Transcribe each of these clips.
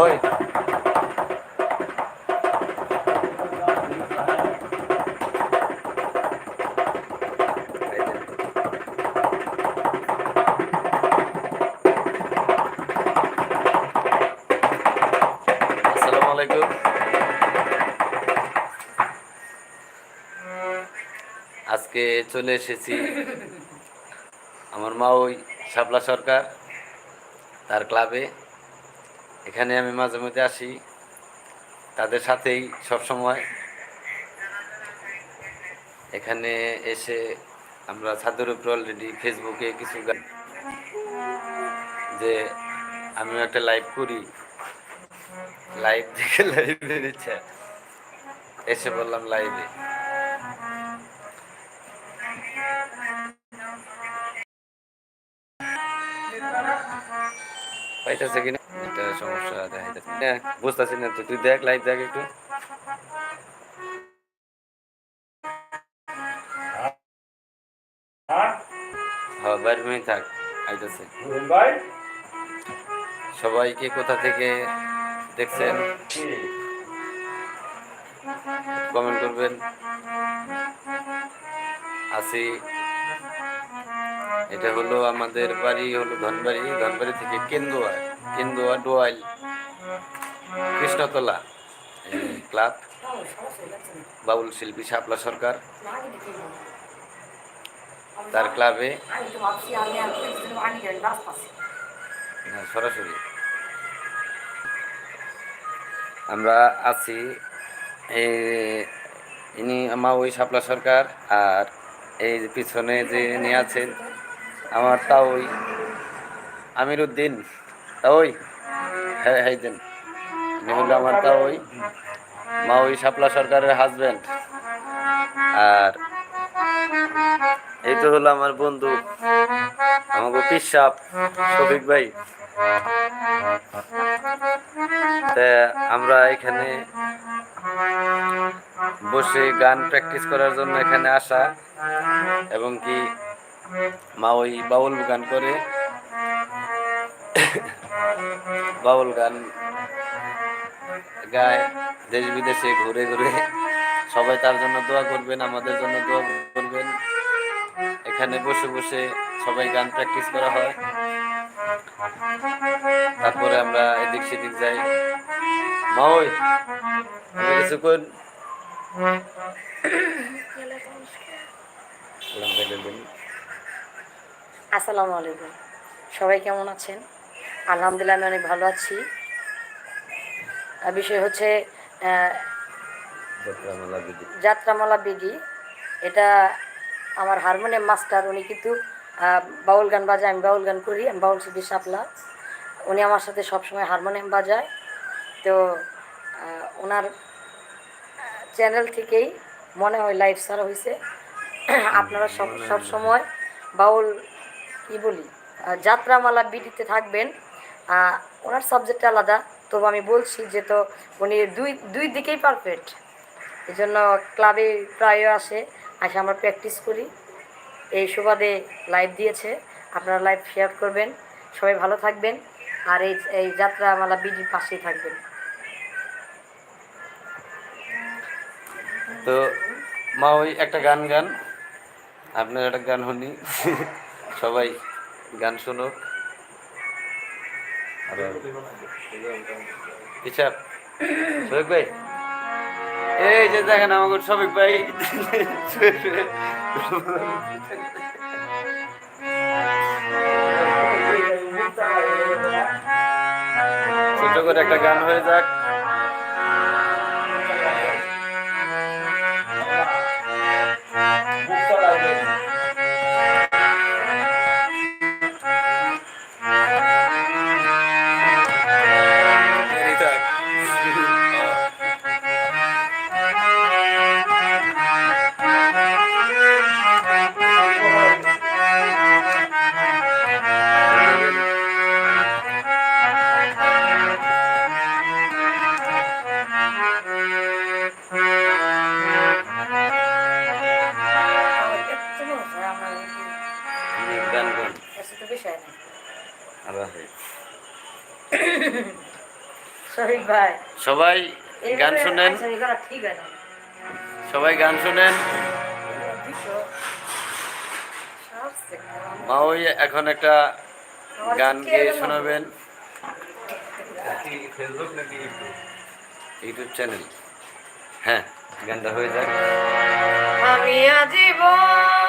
ওই। আজকে চলে এসেছি আমার মা ওই শাপলা সরকার তার ক্লাবে। এখানে আমি মাঝে মধ্যে আসি। তাদের সাথেই সব সময় এখানে এসে আমরা ছাদের উপরে অলরেডি ফেসবুকে কিছু গান- যে আমিও একটা লাইভ করি। লাইভ দেখে লাইভে ইচ্ছা। এসে বললাম লাইভে পাইতেছে কিনা? বুঝতেছি না তুই দেখ লাইভ দেখ একটু। হ্যাঁ সবাইকে কোথা থেকে দেখছেন? কমেন্ট করবেন। আসি। এটা হলো আমাদের বাড়ি, হলো ধনবাড়ি। ধনবাড়ি থেকে কেন্দুয়া কেন্দুয়া ডোয়াইল। কৃষ্ণতলা ক্লাব বাউল শিল্পী শাপলা সরকার। তার ক্লাবে সরাসরি। আমরা আছি ইনি আমার ওই শাপলা সরকার, আর এই পিছনে যে ইনি আছেন, আমার তাও আমির উদ্দিন। তাওই? হ্যাঁ হ্যাঁ হলো আমার তাওই মা ওই শাপলা সরকারের হাজবেন্ড আর এই তো হলো আমার বন্ধু আমাকে পিসাব শফিক ভাই। তা আমরা এখানে বসে গান প্র্যাকটিস করার জন্য এখানে আসা এবং কি মা ওই বাউল গান করে। বাউল গান গায় দেশ বিদেশে ঘুরে ঘুরে সবাই তার জন্য দোয়া করবেন, আমাদের জন্য দোয়া করবেন। এখানে বসে বসে সবাই গান প্র্যাকটিস করা হয়। তারপরে আমরা এদিক সেদিক যাই। মা ওই আপনি কিছু কোন আসসালামু আলাইকুম। সবাই কেমন আছেন? আলহামদুলিল্লাহ, আমি অনেক ভালো আছি। বিষয় হচ্ছে যাত্রামালা বেগি এটা আমার হারমোনিয়াম মাস্টার উনি কিন্তু বাউল গান বাজায় আমি বাউল গান করি আমি বাউল সিদ্ধি সাপলা। উনি আমার সাথে সবসময় হারমোনিয়াম বাজায়। তো ওনার চ্যানেল থেকেই মনে হয় লাইভ ছাড়া হয়েছে আপনারা সব সব সময় বাউল কি বলি যাত্রামালা বিডিতে থাকবেন। ওনার সাবজেক্ট আলাদা। তবু আমি বলছি যে তো উনি দুই দুই দিকেই পারফেক্ট এই জন্য ক্লাবে প্রায় আসে আসে আমরা প্র্যাকটিস করি। এই সুবাদে লাইভ দিয়েছে। আপনারা লাইভ শেয়ার করবেন। সবাই ভালো থাকবেন। আর এই এই যাত্রা মালা বিডির পাশেই থাকবেন। তো মা ওই একটা গান গান। আপনার একটা গান শুনি সবাই গান শুনুক। শফিক ভাই। এই যে দেখেন ছোট করে একটা গান হয়ে যাক। সবাই গান শুনেন। হয় সবাই গান শুনেন। মা ওই এখন একটা গান গেয়ে শোনাবেন। ইউটিউব চ্যানেল হ্যাঁ গানটা হয়ে যাক। আমি আজীবন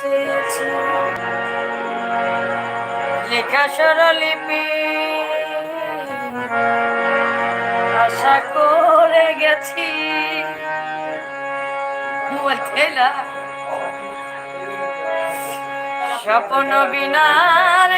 চেয়েছি লেখা স্বরলিপি আশা করে গেছি। ঠেলা। স্বপ্ন বিনার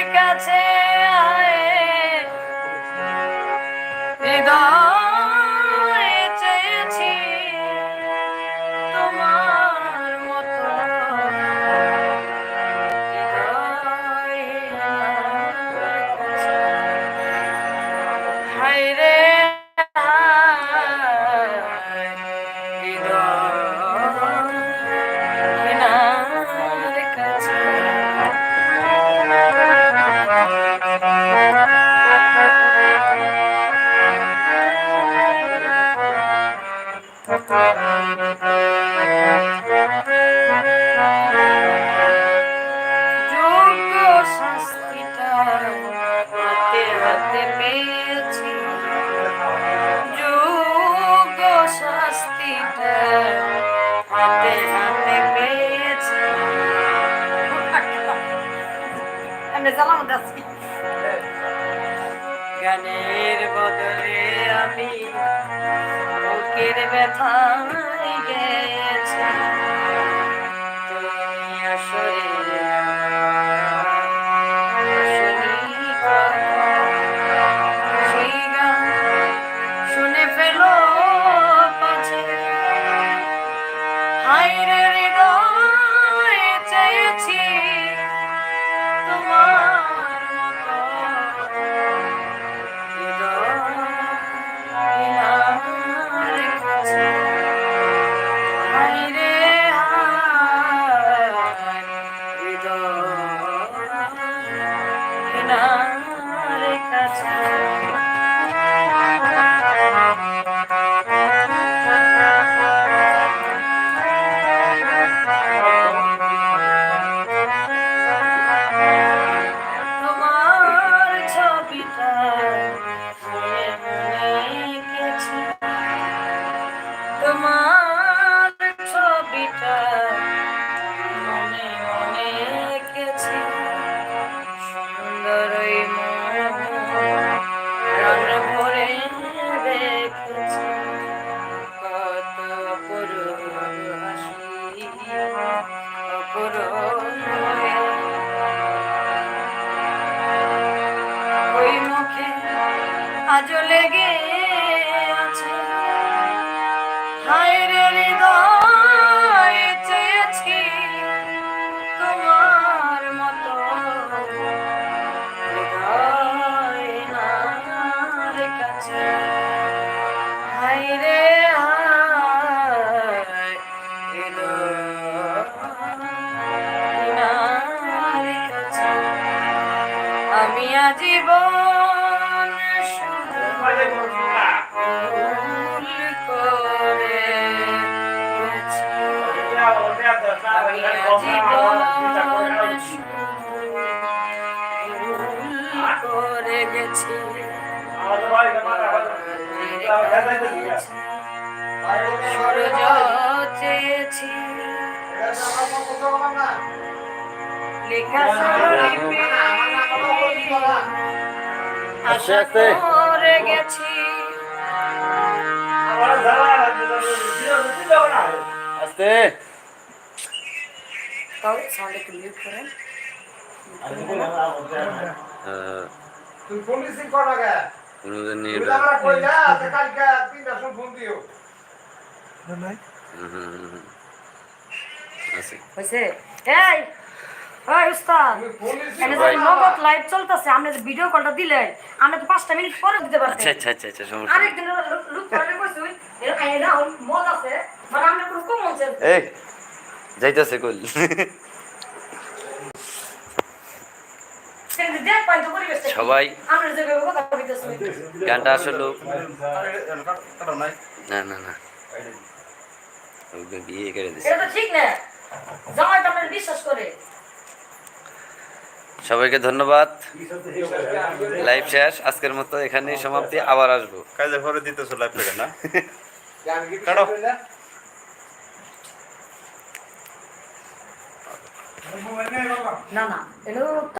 শাস্তিটা হাতে হাতে পেয়েছি এমনি চালানো যাচ্ছি গানের বদলে আমি বুকের ব্যথায় গেছি করে গেছি। আমি আজীবন শুধু ভুল করে গেছি সূর্য চেয়েছি লেখা আশা গেছি। আস্তে। তাও সাউন্ড একটু মিউট করেন। তুই ফোন কর আগে কোনোদিন নিয়ে তুই আমার কইলা যে কালকে তিনটার সময় ফোন দিও হুম, হুম, হুম, হুম। আছি হয়েছে? এই! ওই উস্তাদ। এখানে যে নগদ লাইভ চলতেছে আপনি যে ভিডিও কলটা দিলেন আপনি তো পাঁচটা মিনিট পরে দিতে আচ্ছা পারতেন। আচ্ছা আচ্ছা আচ্ছা সমস্যা আরেকদিন করে মদ আছে মানে আপনি কম হচ্ছে এই যাইতেছে। সবাই গানটা আসলে না না না। বিয়ে করে এটা ঠিক না। জামাই তো আপনার বিশ্বাস করে। সবাইকে ধন্যবাদ লাইভ শেষ আজকের মতো এখানেই সমাপ্তি আবার আসব কাজে ঘরে দিতেছো লাইভ থেকে না কাটো। না? না